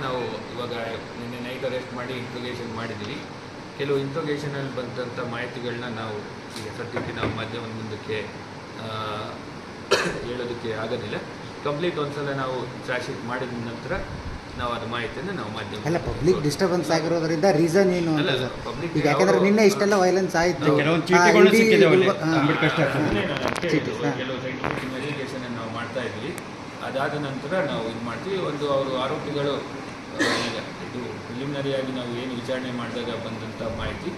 ನಾವು ಇವಾಗ ನಿನ್ನೆ ನೈಟ್ ಅರೆಸ್ಟ್ ಮಾಡಿ ಇಂಟ್ರೋಗೇಷನ್ ಮಾಡಿದ್ದೀವಿ. ಕೆಲವು ಇಂಟ್ರೋಗೇಷನಲ್ಲಿ ಬಂದಂಥ ಮಾಹಿತಿಗಳನ್ನ ನಾವು ಈಗ ಸದ್ಯಕ್ಕೆ ನಾವು ಮಾಧ್ಯಮದ ಮುಂದಕ್ಕೆ ಆ, ಹೇಳೋದಕ್ಕೆ ಆಗೋದಿಲ್ಲ. ಕಂಪ್ಲೀಟ್ ಒಂದ್ಸಲ ನಾವು ಚಾರ್ಜ್ ಶೀಟ್ ಮಾಡಿದ ನಂತರ ನಾವು ಅದು ಮಾಹಿತಿಯನ್ನು ನಾವು ಮಾಧ್ಯಮ ಅಲ್ಲ ಪಬ್ಲಿಕ್ ಡಿಸ್ಟರ್ಬೆನ್ಸ್ ಆಗಿರೋದ್ರಿಂದ ರೀಸನ್ ಏನು ಅಂತ ಅಲ್ಲ, ಸರ್? public ಈಗ ಯಾಕಂದ್ರೆ ನಿನ್ನೆ ಇಷ್ಟೆಲ್ಲ ವೈಲೆನ್ಸ್ ಆಯಿತು. ಕೆಲವೊಂದು ಅದಾದ ನಂತರ ನಾವು ಇದು ಮಾಡ್ತೀವಿ. ಒಂದು ಅವರು ಆರೋಪಿಗಳು ಈಗ ಇದು ಪ್ರಿಲಿಮಿನರಿಯಾಗಿ ನಾವು ಏನು ವಿಚಾರಣೆ ಮಾಡಿದಾಗ ಬಂದಂಥ ಮಾಹಿತಿ,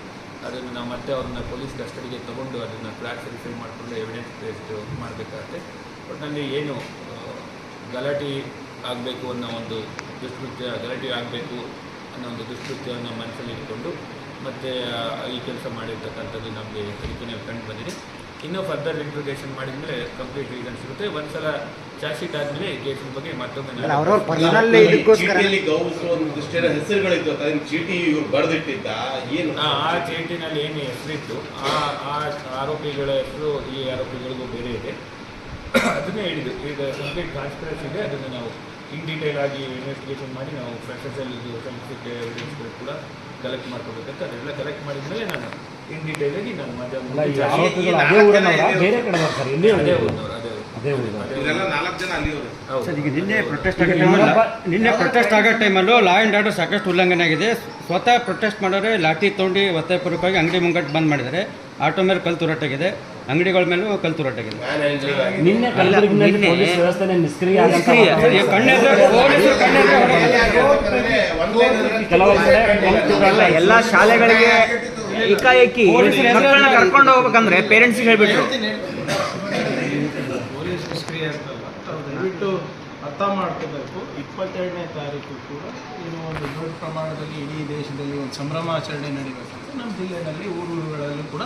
ಅದನ್ನು ನಾವು ಮತ್ತೆ ಅವ್ರನ್ನ ಪೊಲೀಸ್ ಕಸ್ಟಡಿಗೆ ತೊಗೊಂಡು ಅದನ್ನು ಕ್ಲಾಸ್ ವೆರಿಫೈ ಮಾಡಿಕೊಂಡು ಎವಿಡೆನ್ಸ್ ಬೇಸ್ಡ್ ಮಾಡಬೇಕಾಗತ್ತೆ. ಒಟ್ಟಿನಲ್ಲಿ ಏನು ಗಲಾಟೆ ಆಗಬೇಕು ಅನ್ನೋ ಒಂದು ದುಷ್ಕೃತ್ಯ, ಗಲಾಟೆ ಆಗಬೇಕು ಅನ್ನೋ ಒಂದು ದುಷ್ಕೃತ್ಯವನ್ನು ಮನಸ್ಸಲ್ಲಿ ಇಟ್ಕೊಂಡು ಮತ್ತು ಈ ಕೆಲಸ ಮಾಡಿರ್ತಕ್ಕಂಥದ್ದು ನಮಗೆ ಕಂಡು ಬಂದಿದೆ. ಇನ್ನೂ ಫರ್ದರ್ ಇಂಟ್ರೋಗೇಷನ್ ಮಾಡಿದ್ಮೇಲೆ ಕಂಪ್ಲೀಟ್ ರೀಸನ್ ಸಿಗುತ್ತೆ. ಒಂದ್ಸಲ ಚಾರ್ಜ್ ಆದ್ಮೇಲೆ ಕೇಸಿನ ಬಗ್ಗೆ ಮತ್ತೊಮ್ಮೆ ಅಲ್ಲ ನಾನು- ಅವ್ರವ್ರ ಪರ್ಸನಲ್ ಇದಕ್ಕೋಸ್ಕರ ಚೀಟಿಯಲ್ಲಿ ಗೌಸ್ ಒಂದಿಷ್ಟೇನೋ ಹೆಸರುಗಳಿತ್ತು ಅದನ್ನ ಚೀಟಿ ಇವ್ರು ಬರೆದಿಟ್ಟಿದ್ದ ಏನು? ಆ ಆ ಚೀಟಿನಲ್ಲಿ ಏನು ಹೆಸರಿತ್ತು ಆ ಆ ಆರೋಪಿಗಳ ಹೆಸರು ಈ ಆರೋಪಿಗಳಿಗೂ ಬೇರೆ ಇದೆ. ಅದನ್ನೇ ಹೇಳಿದ್ದು. ಈಗ ಕಂಪ್ಲೀಟ್ ಕಾನ್ಸ್ಪಿರಸಿ ಇದೆ. ಅದನ್ನು ನಾವು ಇನ್ ಡೀಟೇಲ್ ಆಗಿ ಇನ್ವೆಸ್ಟಿಗೇಷನ್ ಮಾಡಿ ನಾವು ಇದು ಸೈಂಟಿಫಿಕ್ ಎವಿಡೆನ್ಸ್ಗಳು ಕೂಡ ಕಲೆಕ್ಟ್ ಮಾಡ್ಕೋಬೇಕಂತ ಅದೆಲ್ಲ ಕಲೆಕ್ಟ್ ಮಾಡಿದ್ಮೇಲೆ ನಾನು ಇನ್ ಡೀಟೇಲ್ ಆಗಿ ನಾನು ನಿನ್ನೆ ಪ್ರೊಟೆಸ್ಟ್ ಆಗೋ ಟೈಮಲ್ಲಿ ನಿನ್ನೆ ಪ್ರೊಟೆಸ್ಟ್ ಆಗೋ ಟೈಮಲ್ಲೂ ಲಾ ಆ್ಯಂಡ್ ಆರ್ಡರ್ ಸಾಕಷ್ಟು ಉಲ್ಲಂಘನೆ ಆಗಿದೆ. ಸ್ವತಃ ಪ್ರೊಟೆಸ್ಟ್ ಮಾಡೋರೆ ಲಾಠಿ ತೊಗೊಂಡು ಒತ್ತಾಯಪೂರ್ವಕವಾಗಿ ಅಂಗಡಿ ಮುಂಗಟ್ಟು ಬಂದ್ ಮಾಡಿದ್ದಾರೆ. ಆಟೋ ಮೇಲೆ ಕಲ್ ತೂರಾಟಾಗಿದೆ. ಅಂಗಡಿಗಳ ಮೇಲೂ ಕಲ್ ತೂರಾಟಾಗಿದೆ. ನಿನ್ನೆ. ಕೆಲವು ಎಲ್ಲ ಶಾಲೆಗಳಿಗೆ ಏಕಾಏಕಿ ಮಕ್ಕಳನ್ನ ಕರ್ಕೊಂಡು ಹೋಗ್ಬೇಕಂದ್ರೆ ಪೇರೆಂಟ್ಸ್ ಹೇಳ್ಬಿಟ್ರು. ಪೊಲೀಸ್ ನಿಷ್ಕ್ರಿಯ ಅಂತಲ್ಲ ದಯವಿಟ್ಟು ಅರ್ಥ ಮಾಡ್ಕೋಬೇಕು. ಇಪ್ಪತ್ತೆರಡನೇ ತಾರೀಕು ಕೂಡ ಏನು ಒಂದು ದೊಡ್ಡ ಪ್ರಮಾಣದಲ್ಲಿ ಇಡೀ ದೇಶದಲ್ಲಿ ಒಂದು ಸಂಭ್ರಮಾಚರಣೆ ನಡೀಬೇಕಂತ ನಮ್ಮ ಜಿಲ್ಲೆಯಲ್ಲಿ ಊರುಗಳಲ್ಲೂ ಕೂಡ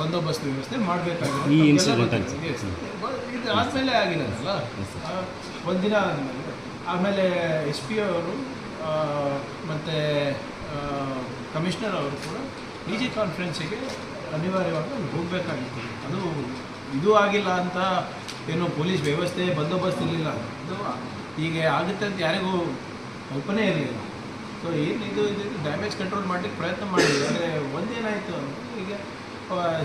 ಬಂದೋಬಸ್ತ್ ವ್ಯವಸ್ಥೆ ಅಲ್ಲಿ. ಇದು ಆದಮೇಲೆ ಆಗಿರೋದಲ್ಲ? ಒಂದಿನ ಆದಮೇಲೆ. ಆಮೇಲೆ ಎಸ್ ಪಿ ಅವರು ಮತ್ತು ಕಮಿಷನರ್ ಅವರು ಕೂಡ ಡಿ ಜಿ ಕಾನ್ಫರೆನ್ಸಿಗೆ ಅನಿವಾರ್ಯವಾಗಿ ಹೋಗಬೇಕಾಗಿತ್ತು. ಅದು ಇದು ಆಗಿಲ್ಲ ಅಂತ ಏನು ಪೊಲೀಸ್ ವ್ಯವಸ್ಥೆ ಬಂದೋಬಸ್ತ್ ಇರಲಿಲ್ಲ ಇದು ಹೀಗೆ ಆಗುತ್ತೆ ಅಂತ ಯಾರಿಗೂ ಕಲ್ಪನೆ ಇರಲಿಲ್ಲ. ಸೊ ಏನು ಇದು ಇದು ಡ್ಯಾಮೇಜ್ ಕಂಟ್ರೋಲ್ ಮಾಡಲಿಕ್ಕೆ ಪ್ರಯತ್ನ ಮಾಡಿದ್ವಿ ಆದರೆ ಒಂದೇನಾಯಿತು ಅಂದರೆ ಈಗ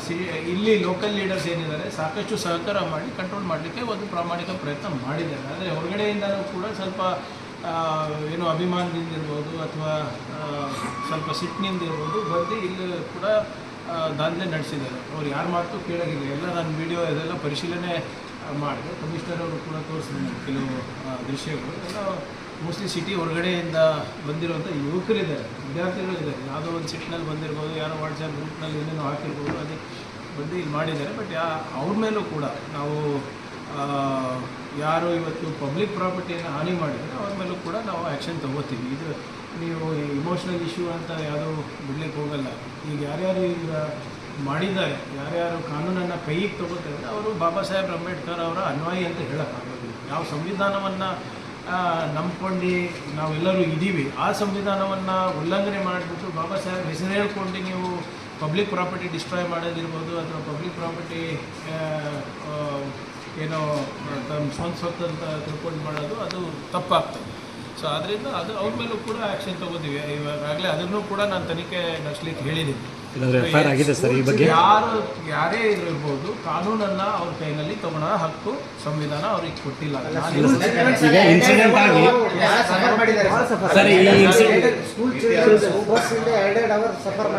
ಸಿ, ಇಲ್ಲಿ ಲೋಕಲ್ ಲೀಡರ್ಸ್ ಏನಿದ್ದಾರೆ, ಸಾಕಷ್ಟು ಸಹಕಾರ ಮಾಡಿ ಕಂಟ್ರೋಲ್ ಮಾಡಲಿಕ್ಕೆ ಒಂದು ಪ್ರಾಮಾಣಿಕ ಪ್ರಯತ್ನ ಮಾಡಿದ್ದಾರೆ. ಆದರೆ ಹೊರಗಡೆಯಿಂದ ಕೂಡ ಸ್ವಲ್ಪ ಏನು ಅಭಿಮಾನದಿಂದ ಇರ್ಬೋದು ಅಥವಾ ಸ್ವಲ್ಪ ಸಿಟ್ಟಿನಿಂದ ಇರ್ಬೋದು ಬಂದು ಇಲ್ಲಿ ಕೂಡ ದಾಂಧೆ ದಾಂಧಲೆ ನಡೆಸಿದ್ದಾರೆ. ಅವ್ರು ಯಾರ ಮಾತು ಕೇಳೋದಿಲ್ಲ. ಎಲ್ಲ ನಾನು ವಿಡಿಯೋ ಇದೆಲ್ಲ ಪರಿಶೀಲನೆ ಮಾಡಿದೆ ಕಮಿಷನರ್ ಅವರು ಕೂಡ ತೋರಿಸಿದ್ರು ಕೆಲವು ದೃಶ್ಯಗಳು. ಎಲ್ಲ ಮೋಸ್ಟ್ಲಿ ಸಿಟಿ ಹೊರಗಡೆಯಿಂದ ಬಂದಿರುವಂಥ ಯುವಕರಿದ್ದಾರೆ. ವಿದ್ಯಾರ್ಥಿಗಳು ಇದ್ದಾರೆ ಯಾವುದೋ ಒಂದು ಸಿಟ್ನಲ್ಲಿ ಬಂದಿರ್ಬೋದು, ಯಾರೋ ವಾಟ್ಸಪ್ ಗ್ರೂಪ್ನಲ್ಲಿ ಏನೇನೋ ಹಾಕಿರ್ಬೋದು ಅದಕ್ಕೆ ಬಂದು ಇಲ್ಲಿ ಮಾಡಿದ್ದಾರೆ. ಬಟ್ ಯಾ, ಅವ್ರ ಮೇಲೂ ಕೂಡ ನಾವು ಯಾರು ಇವತ್ತು ಪಬ್ಲಿಕ್ ಪ್ರಾಪರ್ಟಿಯನ್ನು ಹಾನಿ ಮಾಡಿದರೆ ಅವ್ರ ಮೇಲೂ ಕೂಡ ನಾವು ಆ್ಯಕ್ಷನ್ ತಗೋತೀವಿ. ಇದು ನೀವು ಇಮೋಷ್ನಲ್ ಇಶ್ಯೂ ಅಂತ ಯಾವುದೂ ಬಿಡ್ಲಿಕ್ಕೆ ಹೋಗಲ್ಲ. ಈಗ ಯಾರ್ಯಾರು ಈಗ ಮಾಡಿದ್ದಾರೆ, ಯಾರ್ಯಾರು ಕಾನೂನನ್ನು ಕೈಗೆ ತಗೋತಾರೆ, ಅವರು ಬಾಬಾ ಸಾಹೇಬ್ ಅಂಬೇಡ್ಕರ್ ಅವರ ಅನ್ವಯಿ ಅಂತ ಹೇಳೋಕ್ಕಾಗೋದಿಲ್ಲ ಯಾವ ಸಂವಿಧಾನವನ್ನು ನಂಬ್ಕೊಂಡು ನಾವೆಲ್ಲರೂ ಇದ್ದೀವಿ ಆ ಸಂವಿಧಾನವನ್ನು ಉಲ್ಲಂಘನೆ ಮಾಡಿಬಿಟ್ಟು ಬಾಬಾ ಸಾಹೇಬ್ ಹೆಸರು ಹೇಳ್ಕೊಂಡು ನೀವು ಪಬ್ಲಿಕ್ ಪ್ರಾಪರ್ಟಿ ಡಿಸ್ಟ್ರಾಯ್ ಮಾಡೋದಿರ್ಬೋದು ಅಥವಾ ಪಬ್ಲಿಕ್ ಪ್ರಾಪರ್ಟಿ ಏನೋ ತಮ್ಮ ಸ್ವಂತ ಸ್ವಂತ ಅಂತ ತಿಳ್ಕೊಂಡು ಮಾಡೋದು ಅದು ತಪ್ಪಾಗ್ತದೆ. ಸೊ ಅದರಿಂದ ಅದು ಅವ್ರ ಮೇಲೂ ಕೂಡ ಆ್ಯಕ್ಷನ್ ತಗೋತೀವಿ ಇವಾಗಲೇ ಅದನ್ನು ಕೂಡ ನಾನು ತನಿಖೆ ನಡೆಸ್ಲಿಕ್ಕೆ ಹೇಳಿದ್ದೀನಿ ಇಲ್ಲಾಂದ್ರೆ FIR ಆಗಿದೆ ಸರ್ ಈ ಬಗ್ಗೆ? ಯಾರು ಯಾರೇ ಇರ್ಬೋದು ಕಾನೂನನ್ನ ಅವ್ರ ಕೈನಲ್ಲಿ ತಗೊಳ್ಳೋ ಹಕ್ಕು ಸಂವಿಧಾನ ಅವ್ರಿಗೆ ಕೊಟ್ಟಿಲ್ಲ.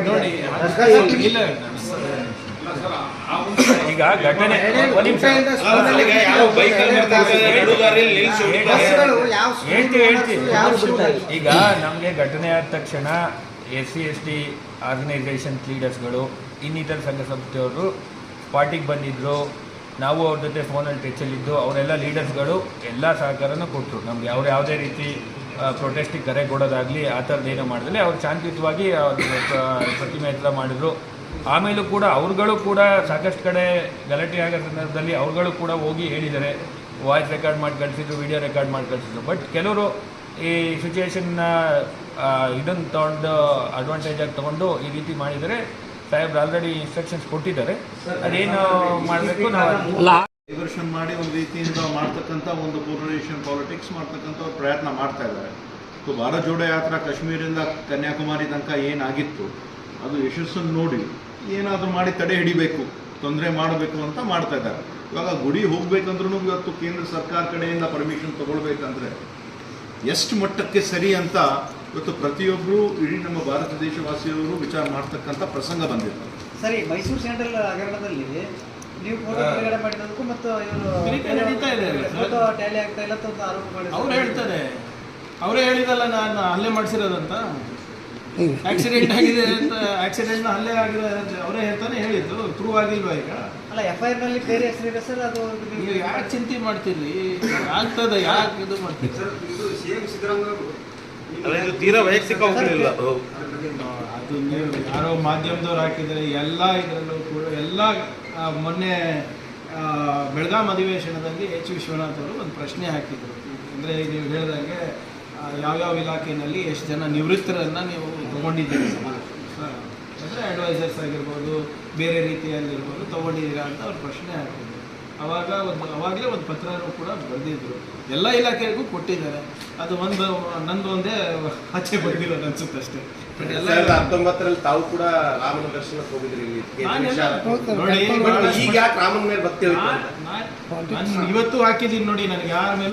ನೋಡಿ ಇಲ್ಲ. ಈಗ ಘಟನೆ ಒಂದ್ ನಿಮಿಷ. ಈಗ ನಮ್ಗೆ. ಹೇಳ್ತೀವಿ ಹೇಳ್ತೀವಿ. ಈಗ ಘಟನೆ ಆದ ತಕ್ಷಣ S C S T organisation ಲೀಡರ್ಸ್ಗಳು ಇನ್ನಿತರ ಸಂಘ ಸಂಸ್ಥೆಯವರು ಸ್ಪಾಟಿಗೆ ಬಂದಿದ್ದರು ನಾವು ಅವ್ರ ಜೊತೆ ಫೋನಲ್ಲಿ ಟಚಲ್ಲಿದ್ದು ಅವರೆಲ್ಲ ಲೀಡರ್ಸ್ಗಳು ಎಲ್ಲ ಸಹಕಾರನೂ ಕೊಟ್ಟರು ನಮ್ಗೆ ಅವ್ರು ಯಾವುದೇ ರೀತಿ ಪ್ರೊಟೆಸ್ಟಿಗೆ ಕರೆ ಕೊಡೋದಾಗಲಿ ಆ ಥರದ್ದು ಏನೋ ಮಾಡಿದ್ರೆ ಅವ್ರು ಶಾಂತಿಯುತವಾಗಿ ಪ್ರತಿಮೆ ಹತ್ರ ಮಾಡಿದ್ರು. ಆಮೇಲೂ ಕೂಡ ಅವ್ರುಗಳು ಕೂಡ ಸಾಕಷ್ಟು ಕಡೆ ಗಲಾಟೆ ಆಗೋ ಸಂದರ್ಭದಲ್ಲಿ ಅವ್ರುಗಳು ಕೂಡ ಹೋಗಿ ಹೇಳಿದ್ದಾರೆ. ವಾಯ್ಸ್ ರೆಕಾರ್ಡ್ ಮಾಡಿ ಕಳಿಸಿದ್ರು ವಿಡಿಯೋ ರೆಕಾರ್ಡ್ ಮಾಡಿ ಕಳಿಸಿದ್ರು. ಬಟ್ ಕೆಲವರು ಈ ಸಿಚುವೇಶನ್ನ ಇದನ್ನು ತೊಗೊಂಡು ಅಡ್ವಾಂಟೇಜಾಗಿ ತೊಗೊಂಡು ಈ ರೀತಿ ಮಾಡಿದರೆ ಸಾಹೇಬ್ರು ಆಲ್ರೆಡಿ ಇನ್ಸ್ಟ್ರಕ್ಷನ್ಸ್ ಕೊಟ್ಟಿದ್ದಾರೆ. ಅದೇನು ಮಾಡಬೇಕು ನಾವು ಡೈವರ್ಷನ್ ಮಾಡಿ ಒಂದು ರೀತಿಯಿಂದ ಮಾಡ್ತಕ್ಕಂಥ ಒಂದು ಪೋಲರೈಸೇಷನ್ ಪಾಲಿಟಿಕ್ಸ್ ಮಾಡ್ತಕ್ಕಂಥ ಪ್ರಯತ್ನ ಮಾಡ್ತಾ ಇದ್ದಾರೆ. ಸೊ ಭಾರತ್ ಜೋಡೋ ಯಾತ್ರಾ ಕಾಶ್ಮೀರಿಂದ ಕನ್ಯಾಕುಮಾರಿ ತನಕ ಏನಾಗಿತ್ತು ಅದು ಯಶಸ್ಸನ್ನು ನೋಡಿ ಏನಾದರೂ ಮಾಡಿ ತಡೆ ಹಿಡಿಬೇಕು ತೊಂದರೆ ಮಾಡಬೇಕು ಅಂತ ಮಾಡ್ತಾ ಇದ್ದಾರೆ. ಇವಾಗ ಗುಡಿ ಹೋಗ್ಬೇಕಂದ್ರೂ ಇವತ್ತು ಕೇಂದ್ರ ಸರ್ಕಾರ ಕಡೆಯಿಂದ ಪರ್ಮಿಷನ್ ತಗೊಳ್ಬೇಕಂದ್ರೆ ಎಷ್ಟು ಮಟ್ಟಕ್ಕೆ ಸರಿ ಅಂತ ಇವತ್ತು ಪ್ರತಿಯೊಬ್ಬರು ಇಡೀ ನಮ್ಮ ಭಾರತ ದೇಶವಾಸಿಯವರು ವಿಚಾರ ಮಾಡ್ತಕ್ಕಂಥ ಪ್ರಸಂಗ ಬಂದಿದೆ ಸರಿ ಮೈಸೂರು ಸೆಂಟ್ರಲ್ ಹಗರಣದಲ್ಲಿ ನೀವು ಮಾಡಿದ್ದಕ್ಕೂ ಮತ್ತು ಟ್ಯಾಲಿ ಆಗ್ತಾ ಇಲ್ಲ ಅಂತ ಆರೋಪ ಮಾಡಿ ಅವ್ರು ಹೇಳ್ತಾರೆ. ಅವರೇ ಹೇಳಿದಲ್ಲ ನಾನು ಅಲ್ಲೇ ಮಾಡಿಸಿರೋದಂತ? ಆಕ್ಸಿಡೆಂಟ್ ಆಗಿದೆ ಅಂತ ಆಕ್ಸಿಡೆಂಟ್ ಹಲ್ಲೆ ಆಗಿದೆ ಅಂತ ಅವರೇ ಹೇಳ್ತಾನೆ ಹೇಳಿದ್ದು. ಪ್ರೂವ್ ಆಗಿಲ್ವಾ ಈಗ? ಅಲ್ಲ ಎಫ್ ಐ ಆರ್ನಲ್ಲಿ ಬೇರೆ ಹೆಸರಿದೆ ಸರ್ ಅದು ನೀವು ಯಾಕೆ ಚಿಂತೆ ಮಾಡ್ತೀರಿ? ಆಗ್ತದೆ ಯಾಕೆ ಇದು ಮಾಡ್ತೀರಿ? ಇದು ತೀರಾ ವೈಯಕ್ತಿಕ ಹೋಗಲಿಲ್ಲ ಅದು. ನೀವು ಯಾರೋ ಮಾಧ್ಯಮದವ್ರು ಹಾಕಿದರೆ ಎಲ್ಲ ಇದರಲ್ಲೂ ಕೂಡ ಎಲ್ಲ ಮೊನ್ನೆ ಬೆಳಗಾಂ ಅಧಿವೇಶನದಲ್ಲಿ ಎಚ್ ವಿಶ್ವನಾಥ್ ಅವರು ಒಂದು ಪ್ರಶ್ನೆ ಹಾಕಿದರು. ಅಂದರೆ ನೀವು ಹೇಳ್ದಂಗೆ ಯಾವ್ಯಾವ ಇಲಾಖೆಯಲ್ಲಿ ಎಷ್ಟು ಜನ ನಿವೃತ್ತರನ್ನು ನೀವು ತಗೊಂಡಿದ್ದೀರಿ ಅಂದರೆ ಅಡ್ವೈಸರ್ಸ್ ಆಗಿರ್ಬೋದು ಬೇರೆ ರೀತಿಯಲ್ಲಿರ್ಬೋದು ತಗೊಂಡಿದ್ದೀರಾ ಅಂತ ಅವ್ರು ಪ್ರಶ್ನೆ ಹಾಕಿದ್ರು. ಅವಾಗ ಒಂದು ಅವಾಗಲೇ ಒಂದು ಪತ್ರನೂ ಕೂಡ ಬರೆದಿದ್ರು. ಎಲ್ಲ ಇಲಾಖೆಗೂ ಕೊಟ್ಟಿದ್ದಾರೆ. ಅದು ಒಂದು ನಂದು ಒಂದೇ ಆಚೆ ಬಂದಿರೋದು ಅನ್ಸುತ್ತೆ ಅಷ್ಟೇ. ಬಟ್ ಎಲ್ಲ ಸಾವಿರದ ಹತ್ತೊಂಬತ್ತರಲ್ಲಿ ತಾವು ಕೂಡ ರಾಮನ ದರ್ಶನಕ್ಕೆ ಹೋಗಿದ್ರಿ ಇಲ್ಲಿ. ನಾನೆಲ್ಲ ನೋಡಿ ಬಟ್ ಈಗ ಯಾಕೆ ರಾಮನ ಮೇಲೆ ಭಕ್ತಿ ನಾನು ಇವತ್ತು ಹಾಕಿದೀನಿ ನೋಡಿ ನನಗೆ ಯಾರ ಮೇಲೂ